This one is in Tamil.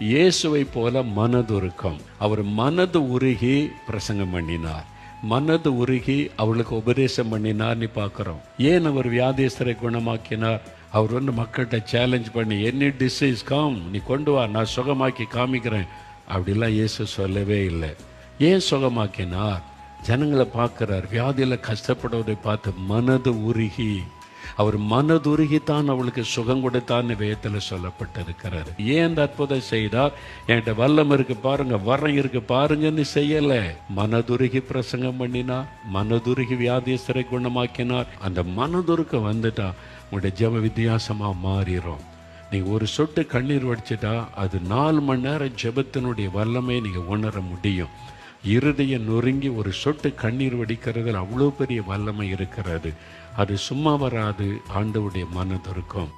இயேசுவை போல மனதுருக்கம் அவர் மனது உருகி பிரசங்கம் பண்ணினார். மனது உருகி அவளுக்கு உபதேசம் பண்ணினார்னு பார்க்குறோம். ஏன் அவர் வியாதிஸ்தரை குணமாக்கினார்? அவர் வந்து மக்கள்கிட்ட சேலஞ்ச் பண்ணி எனி டிசீஸ் கம் நீ கொண்டு வா நான் சுகமாக்கி காமிக்கிறேன். அப்படிலாம் இயேசு சொல்லவே இல்லை. ஏன் சுகமாக்கினார்? ஜனங்களை பார்க்குறார். வியாதியில் கஷ்டப்படுவதை பார்த்து மனது உருகி அவர் மனதுருகி தான் அவளுக்கு சுகம் கொடுத்தான்னு வேதத்தில் சொல்லப்பட்டிருக்கிறார். ஏன் அந்த அற்புதம் செய்தார்? என்கிட்ட வல்லம் இருக்கு பாருங்க வரம் இருக்கு பாருங்கன்னு செய்யலை. மனதுருகி பிரசங்கம் பண்ணினார் மனதுருகி வியாதியஸ்தரை குணமாக்கினார் அந்த மனதுருக்க வந்துட்டா உங்களுடைய ஜெப வித்தியாசமா மாறிடும் நீங்கள் ஒரு சொட்டு கண்ணீர் வடிச்சிட்டா அது நாலு மணி நேரம் ஜெபத்தினுடைய வல்லமே நீங்க உணர முடியும். இருதய நொறுங்கி ஒரு சொட்டு கண்ணீர் வடிக்கிறதுல அவ்வளோ பெரிய வல்லமை இருக்கிறது. அது சும்மா வராது. ஆண்டவுடைய மனதிற்கும்